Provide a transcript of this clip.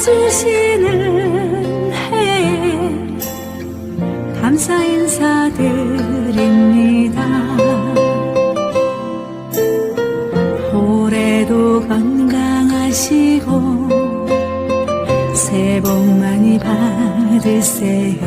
해주시는 해 감사 인사드립니다. 올해도 건강하시고 새해 복 많이 받으세요.